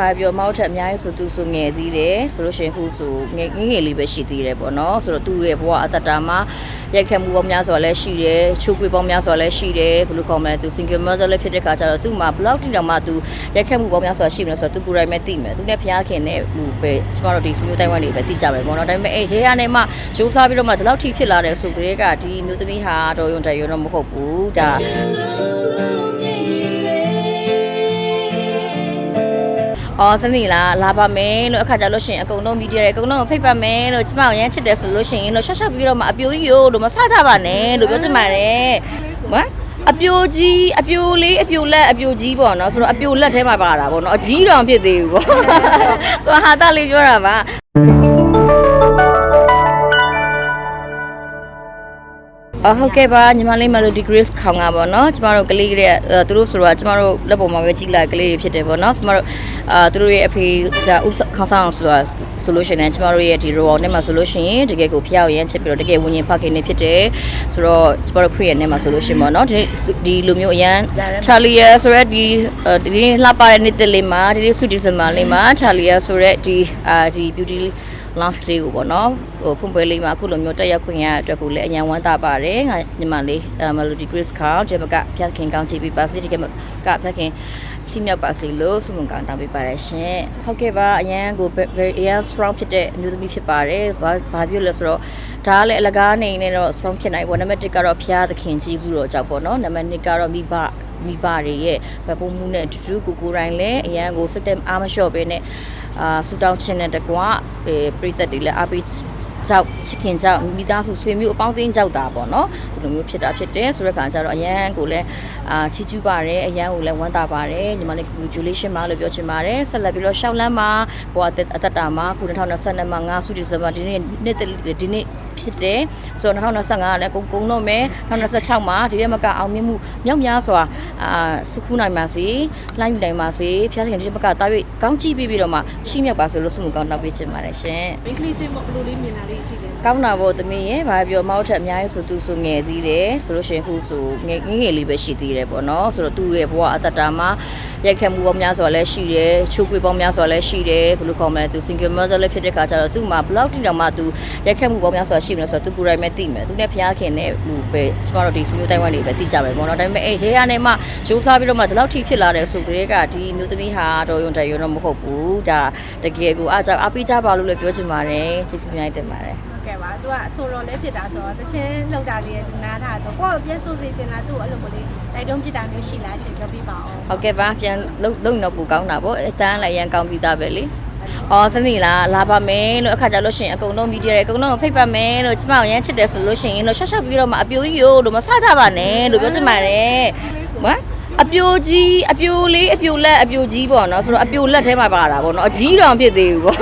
ဘာပြောမောက်ထက်အများကြီးဆိုသူဆိုငယ်သေးတယ်ဆိုလို့ရှိရင်ခုဆိုငယ်ငယ်ငယ်လေးပဲရှိသေးတယ်ပေါ့နော်ဆိုတော့သူ့ရဲ့ဘဝအတ္တတာမှာရိုက်ခတ်မှုပေါင်းများစွာလည်းရှိတယ်ချိုးကွေးပေါင်းများစွာလည်းရှိတယ်ဘယ်လိုခေါ်မလဲသူ single mother လည်းဖြစ်တဲ့ခါကျတော့သူ့မှာ blog တိတောင်မှသူရိုက်ခတ်မှုပေါင်းများစွာရှိနေလို့ဆိုတော့သူကိုယ်တိုင်ပဲသိမယ်သူနဲ့ဖျားခင်နဲ့ဟိုပဲကျမတို့ဒီဆွေမျိုးတိုင်းဝမ်တွေပဲသိကြမယ်ပေါ့နော်ဒါပေမဲ့အဲ့ရဲရနဲ့မှဂျိုးစားပြီးတော့မှဒီလောက်ထိဖြစ်လာတယ်ဆိုကြတဲ့ကဒီမျိုးသမီးဟာတော့ယုံတယ်ယုံတော့မဟုတ်ဘူးဒါ အော်စနေလားလာပါမယ်လို့အခါကြလို့ရှိရင်အကုန်လုံးမီဒီယာတွေအကုန်လုံးကိုဖိတ်ပါမယ်လို့ကျမကိုရမ်းချစ်တယ်ဆိုလို့ရှိရင်လို့ရှော့ရှော့ပြီးတော့မှအပြိုကြီးရို့လို့မဆကြပါနဲ့လို့ပြောချင်ပါတယ်ဟမ်အပြိုကြီးအပြိုလေးအပြိုလက်အပြိုကြီးပေါ့နော်ဆိုတော့အပြိုလက်ထဲမှာပါတာပေါ့နော်အကြီးတော်ဖြစ်သေးဘူးပေါ့ဆိုတော့ဟာတာလေးပြောတာပါ အဟုတ်ကဲ့ပါညီမလေး Melody Grace ခေါင်ကပေါ့နော်ကျမတို့ကလေးကလေးအဲသူတို့ဆိုတော့ကျမတို့လက်ပေါ်မှာပဲကြည့်လိုက်ကလေးတွေဖြစ်တယ်ပေါ့နော်ကျမတို့အာသူတို့ရဲ့အဖေဆရာဦးခေါင်းဆောင်ဆိုတော့ဆိုလို့ရှိရင်ကျမတို့ရဲ့ဒီ role နဲ့မှာဆိုလို့ရှိရင်တကယ်ကိုဖျောက်ရမ်းချစ်ပြီးတော့တကယ်ဝิญဉ်ဖခင်နေဖြစ်တယ်ဆိုတော့ကျမတို့ create နဲ့မှာဆိုလို့ရှိရင်ပေါ့နော်ဒီဒီလိုမျိုးအရန် Charlie ဆိုရက်ဒီဒီလှပတဲ့နေ့တလေးမှာဒီ sweet December လေးမှာ Charlie ဆိုရက်ဒီအာဒီ beauty launch လေးကိုပေါ့နော်ဟိုဖွင့်ပွဲလေးမှာအခုလိုမျိုးတက်ရောက်ခွင့်ရတဲ့အတွက်ကိုလည်းအញ្ញံဝမ်းသာပါတယ်ငါညီမလေး Melody Grace ခေါင်းဒီမကဖျက်ခင်ကောင်းချီပြီးပါစေဒီကမကဖျက်ခင်ချီးမြှောက်ပါစေလို့ဆုမွန်ကောင်းတောင်းပေးပါတယ်ရှင်ဟုတ်ကဲ့ပါအញ្ញံကို very air strong ဖြစ်တဲ့အမျိုးသမီးဖြစ်ပါတယ်ဘာဘာပြောလဲဆိုတော့ဒါကလည်းအလကားနေနေတော့ strong ဖြစ်နိုင်ပေါ့နံပါတ်1ကတော့ဖျားသခင်ကြီးစုတော့ကြောက်ပေါ့နော်နံပါတ်2ကတော့မိဘမိဘတွေရဲ့ဗပုံမှုနဲ့အတူတူကိုကိုယ်တိုင်လည်းအရန်ကိုစိတ်တက်အားမလျှော့ပဲနဲ့ အာဆူတောင်းခြင်းနဲ့တကွာအဲပရိသတ်တွေလည်းအားပေး ကြောက်ချစ်ခင်ကြောက်မိသားစုဆွေမျိုးအပေါင်းအသင်းကြောက်တာပေါ့နော်ဒီလိုမျိုးဖြစ်တာဖြစ်တယ်ဆိုတဲ့ခါကျတော့အရန်ကိုလည်းအာချီးကျူးပါတယ်အရန်ကိုလည်းဝမ်းသာပါတယ်ညီမလေး congratulation ပါလို့ပြောချင်ပါတယ်ဆက်လက်ပြီးတော့ရှောက်လန်းမှာဟိုအသက်အသက်တာမှာခု2022မှာ9ဆုဒီဇင်ဘာဒီနေ့နေ့ဒီနေ့ဖြစ်တယ်ဆိုတော့2025ကလည်းကုန်ကုန်တော့မယ်2026မှာဒီထဲမှာကအောင်မြင်မှုမြောက်များစွာအာစုခုနိုင်ပါစေလှမ်းယူနိုင်ပါစေဖျားခင်ဒီထဲမှာကတာ၍ကောင်းချီးပြီးပြီးတော့မှချီးမြှောက်ပါစေလို့ဆုမကောင်းတောင်းပေးချင်ပါတယ်ရှင်မင်းကလေးချင်းဘယ်လိုလေးမြင်လာလေးရှိလဲကောင်းတာပေါ့သမီးရဲ့ဘာပြောမောက်ထက်အများကြီးဆိုသူဆိုငယ်သေးတယ်ဆိုလို့ရှိရင်ခုဆိုငယ်ငယ်ငယ်လေးပဲရှိသေးတယ်ပေါ့နော်ဆိုတော့သူ့ရဲ့ဘဝအတ္တတာမှာရိုက်ခတ်မှုပေါင်းများစွာလည်းရှိတယ်ချိုးကွေးပေါင်းများစွာလည်းရှိတယ်ဘယ်လိုခေါ်မလဲသူ single mother လည်းဖြစ်တဲ့ခါကျတော့သူ့မှာ blog တိတောင်မှသူရိုက်ခတ်မှုပေါင်းများစွာရှိနေလို့ဆိုတော့သူကိုယ်တိုင်ပဲသိမယ်သူနဲ့ဖျားခင်နဲ့ဟိုပဲကျမတို့ဒီဆွေမျိုးတိုင်းဝမ်တွေပဲသိကြမယ်ပေါ့နော်ဒါပေမဲ့အဲ့ရဲရနဲ့မှဂျိုးစားပြီးတော့မှဒီလောက်ထိဖြစ်လာတယ်ဆိုကြတဲ့ကဒီမျိုးသမီးဟာတော့ယုံတယ်ယုံတော့မဟုတ်ဘူးဒါတကယ်ကိုအားကြောင့်အားပေးကြပါလို့လည်းပြောချင်ပါတယ်ကျေးဇူးများတင်ပါတယ်ဟုတ်ကဲ့ပါသူကအဆိုတော်လေးဖြစ်တာဆိုတော့တချင်းလောက်တာလေးကနားထားဆိုကိုယ့်ကိုပြန်ဆိုစေချင်တာသူ့ကိုအဲ့လိုမျိုးလေးတိုက်တွန်းပြစ်တာမျိုးရှိလားရှင်ပြောပြပါအောင်ဟုတ်ကဲ့ပါပြန်လုံလုံတော့ပူကောင်းတာပေါ့အတန်းလည်းရန်ကောင်းပြီးသားပဲလေအော်စနေလားလာပါမယ်လို့အခါကြလို့ရှိရင်အကုန်လုံးမီဒီယာတွေအကုန်လုံးကိုဖိတ်ပါမယ်လို့ကျမကိုရမ်းချစ်တယ်ဆိုလို့ရှိရင်လို့ရှော့ရှော့ပြီးတော့မှအပြိုကြီးရို့လို့မဆကြပါနဲ့လို့ပြောချင်ပါတယ်ဟမ် အပြိုကြီးအပြိုလေးအပြိုလက်အပြိုကြီးပေါ့နော်ဆိုတော့အပြိုလက်ထဲမှာပါတာပေါ့နော်အကြီးတော်ဖြစ်သေးဘူးပေါ့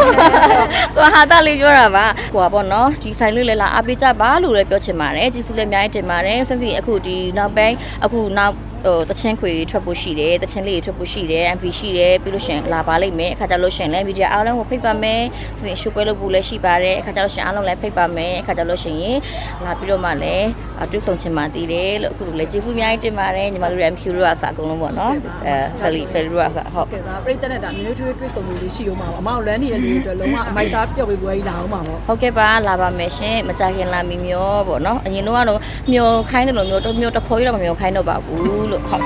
ဆိုတော့ဟာတာလေးပြောတာပါဟိုပါပေါ့နော်ဒီဆိုင်လေးလည်းလာအားပေးကြပါလို့လည်းပြောချင်ပါတယ်ကျေးဇူးလည်းအများကြီးတင်ပါတယ်ဆက်စီအခုဒီနောက်ပိုင်းအခုနောက် ဟိုတချင်းခွေထွက်ဖို့ရှိတယ်တချင်းလေးထွက်ဖို့ရှိတယ် MV ရှိတယ်ပြီးလို့ရှရင်လာပါလိမ့်မယ်အခါကျလို့ရှရင်လည်းမီဒီယာအားလုံးကိုဖိတ်ပါမယ်စင်ရှုပ်ပွဲလုပ်ဖို့လည်းရှိပါတယ်အခါကျလို့ရှရင်အားလုံးလည်းဖိတ်ပါမယ်အခါကျလို့ရှရင်လာပြီးတော့မှလည်းတွေ့ဆုံချင်ပါသေးတယ်လို့အခုလည်းကျေးဇူးအများကြီးတင်ပါတယ်ညီမတို့ MQ တို့ကစအကုန်လုံးပေါ့နော်အဲဆယ်လီဆယ်လီတို့ကစဟုတ်ကဲပါပြိတ္တနဲ့ဒါမျိုးတွေးတွေ့ဆုံမှုလေးရှိတော့မှာပေါ့အမအောင်လမ်းနေတဲ့လူတွေအတွက်လုံးဝအမိုက်စားပျော်ပေးပွဲကြီးလာအောင်ပါပေါ့ဟုတ်ကဲ့ပါလာပါမယ်ရှင်မကြခင်လာမီမျောပေါ့နော်အရင်တော့ကတော့မျောခိုင်းတယ်လို့မျောတော့မျောတခေါ်ရတော့မမျောခိုင်းတော့ပါဘူး落后